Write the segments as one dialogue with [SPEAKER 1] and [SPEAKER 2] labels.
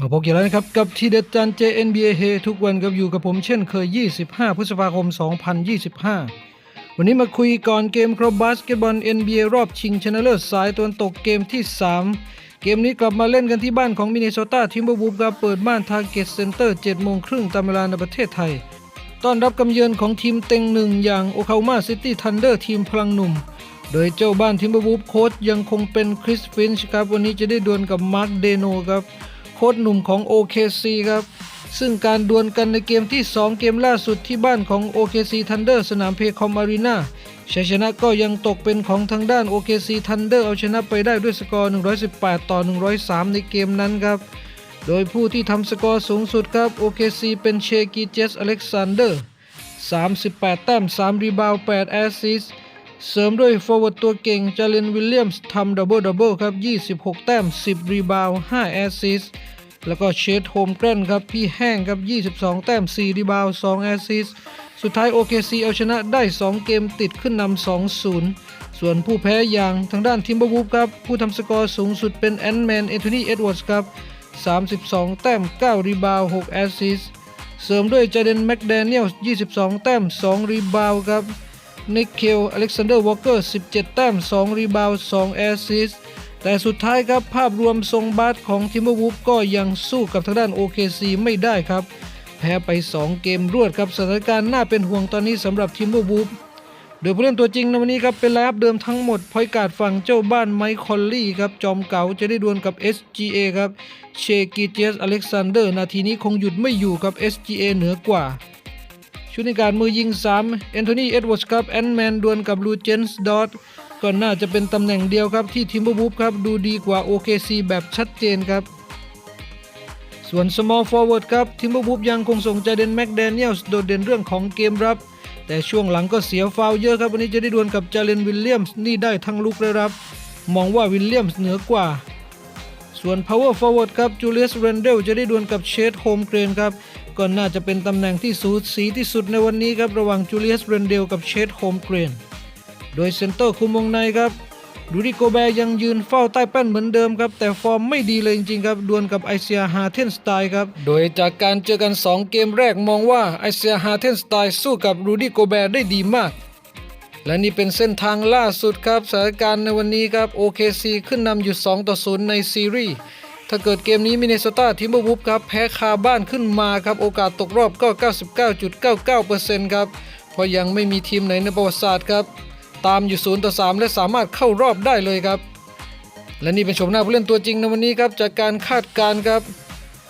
[SPEAKER 1] มาพบกันแล้วนะครับ กับทีเด็ดจาน JNBA เฮทุกวันกับอยู่กับผมเช่นเคย 25 พฤษภาคม 2025 วันนี้มาคุยก่อนเกมครบบาสเกตบอล NBA รอบชิงชนะเลิศสายตะวันตกเกมที่ 3 เกมนี้กลับมาเล่นกันที่บ้านของมินนิโซตาทิมเบอร์วูฟครับเปิดบ้านทาร์เก็ตเซ็นเตอร์7โมงครึ่งตามเวลาในประเทศไทย ต้อนรับกำเยือนของทีมเต็งหนึ่งอย่างโอคา m a ซิตี้ทันเดอร์ทีมพลังหนุ่มโดยเจ้าบ้านทิมเบอร์วูฟโค้ชยังคงเป็นคริสฟินช์ครับวันนี้จะได้ดวลกับมาร์คเดโนครับ โค้ชหนุ่มของ OKC ครับ ซึ่งการดวลกันในเกมที่ 2 เกมล่าสุดที่บ้านของ OKC Thunder สนามเพคอมอารีนาชัยชนะก็ยังตกเป็นของทางด้าน OKC Thunder เอาชนะไปได้ด้วยสกอร์ 118 ต่อ 103 ในเกมนั้นครับ โดยผู้ที่ทำสกอร์สูงสุดครับ OKC เป็นเชกิเจสอเล็กซานเดอร์ 38 แต้ม 3 รีบาว 8 แอสซิสเสริมด้วยฟอร์เวิร์ดตัวเก่งจาเลนวิลเลียมส์ทำดับเบิลดับเบิลครับ 26 แต้ม 10 รีบาว 5 แอสซิสต์ แล้วก็เชดโฮมแกรนครับพี่แห้งครับ 22 แต้ม 4 รีบาว 2 แอสซิสสุดท้าย OKC เอาชนะได้ 2 เกมติดขึ้นนำ 2-0 ส่วนผู้แพ้อย่างทางด้านทิมเบอร์วูฟครับ ผู้ทำสกอร์สูงสุดเป็นแอนแมนเอนโทนีเอ็ดเวิร์ดส์ครับ 32 แต้ม 9 รีบาว 6 แอสซิสเสริมด้วยจ a เดนแม็กแดเนียล22 แต้ม 2 รีบาวครับนิกเคลอเล็กซานเดอร์วอลเกอร์ 17 แต้ม 2 รีบาว 2 แอสซิส แต่สุดท้ายครับภาพรวมทรงบาสของทิมเบอร์วูฟก็ยังสู้กับทางด้าน OKC ไม่ได้ครับ แพ้ไป 2 เกมรวดครับสถานการณ์น่าเป็นห่วงตอนนี้สำหรับทิมเบอร์วูฟโดยผู้เล่นตัวจริงในวันนี้ครับเป็นไลฟ์เดิมทั้งหมดพอยการ์ดฝั่งเจ้าบ้านไมค์คอลลี่ครับจอมเก่าจะได้ดวลกับ SGA ครับเชกิเจสอเล็กซานเดอร์นาทีนี้คงหยุดไม่อยู่ครับ SGA เหนือกว่า ชุดในการมือยิง3แอนโทนีเอ็ดเวิร์ดครับแอนแมนดวลกับลูเจนส์ดอต ก็น่าจะเป็นตำแหน่งเดียวครับที่ทิมเบอร์บูฟครับดูดีกว่า OKC แบบชัดเจนครับ ส่วน small forward ครับทิมเบอร์บูฟยังคงส่งใจเดนแม็กแดเนียลโดดเด่นเรื่องของเกมรับ แต่ช่วงหลังก็เสียฟาวล์เยอะครับวันนี้จะได้ดวลกับจาเลนวิลเลียมส์นี่ได้ทั้งลุกและรับ มองว่าวิลเลียมส์เหนือกว่าส่วน power forward ครับ จูเลียส เรนเดล จะได้ดวลกับเชดโฮมเกรนครับ ก็น่าจะเป็นตำแหน่งที่สูสีที่สุดในวันนี้ครับ ระหว่างจูเลียส เรนเดล กับเชดโฮมเกรน โดยเซนเตอร์คุมวงในครับดูดิโกแบร์ยังยืนเฝ้าใต้แป้นเหมือนเดิมครับ แต่ฟอร์มไม่ดีเลยจริงๆครับดวลกับไอเซียฮาเทนสไตล์ครับ โดยจากการเจอกัน 2 เกมแรกมองว่าไอเซียฮาเทนสไตล์สู้กับรูดี้โกแบร์ได้ดีมาก และนี่เป็นเส้นทางล่าสุดครับสถานการณ์ในวันนี้ครับ OKC ขึ้นนำอยู่ 2 ต่อ 0 ในซีรีส์ถ้าเกิดเกมนี้มินนิโซตาทิมเบอร์วูฟครับแพ้คาบ้านขึ้นมาครับโอกาสตกรอบก็ 99.99%ครับเพราะยังไม่มีทีมไหนในประวัติศาสตร์ครับ ตามอยู่0ต่อ3และสามารถเข้ารอบได้เลยครับ และนี่เป็นชมหน้าผู้เล่นตัวจริงในวันนี้ครับจากการคาดการณ์ครับ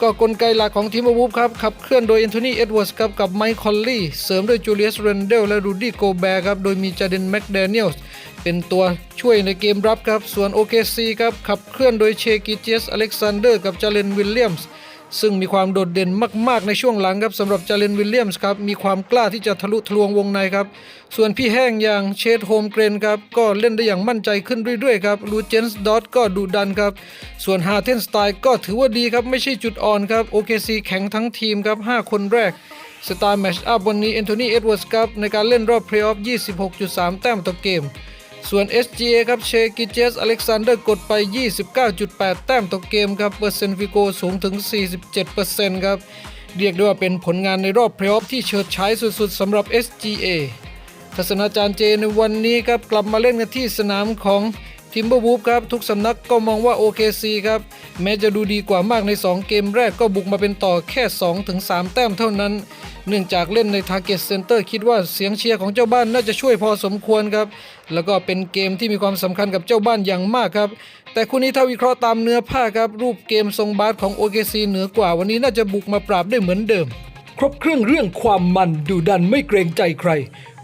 [SPEAKER 1] ก็กลไกหลักของทีมวูฟครับขับเคลื่อนโดยแอนโทนีเอ็ดเวิร์ดครับกับไมค์คอลลี่เสริมด้วยจูเลียสเรนเดลและรูดี้โกแบร์ครับโดยมีจาเดนแม็กแดเนียลส์เป็นตัวช่วยในเกมรับครับส่วน OKC ครับขับเคลื่อนโดยเชกิเจสอเล็กซานเดอร์กับจาเลนวิลเลียมส์ ซึ่งมีความโดดเด่นมากๆในช่วงหลังครับสำหรับจาเลนวิลเลียมส์ครับมีความกล้าที่จะทะลุทะลวงวงในครับ ส่วนพี่แห้งอย่างเชดโฮมเกรนครับก็เล่นได้อย่างมั่นใจขึ้นเรื่อยๆครับลูเจนส์ดอตก็ดุดันครับ ส่วนฮาเทนสไตล์ก็ถือว่าดีครับ ไม่ใช่จุดอ่อนครับ OKC แข็งทั้งทีมครับ 5 คนแรกสไตล์แมชอัพวันนี้แอนโทนีเอ็ดเวิร์ดครับในการเล่นรอบเพลย์ออฟ 26.3 แต้มต่อเกม ส่วน SGA ครับเชกิเจสอเล็กซานเดอร์กดไป 29.8 แต้มต่อเกมครับ เปอร์เซ็นต์ฟิโกสูงถึง 47%ครับ เรียกได้ว่าเป็นผลงานในรอบเพลย์ออฟที่เฉิดฉายสุดๆสำหรับ SGA ทัศนาจารย์เจในวันนี้ครับกลับมาเล่นกันที่สนามของ ทิมเบอร์วูฟครับทุกสำนักก็มองว่า OKC ครับแม้จะดูดีกว่ามากใน 2 เกมแรกก็บุกมาเป็นต่อแค่ 2-3 แต้มเท่านั้น เนื่องจากเล่นใน Target Center คิดว่าเสียงเชียร์ของเจ้าบ้านน่าจะช่วยพอสมควรครับ แล้วก็เป็นเกมที่มีความสำคัญกับเจ้าบ้านอย่างมากครับแต่คู่นี้ถ้าวิเคราะห์ตามเนื้อผ้าครับรูปเกมทรงบาสของ OKC เหนือกว่าวันนี้น่าจะบุกมาปราบได้เหมือนเดิม ครบเครื่องเรื่องความมันดูดันไม่เกรงใจใคร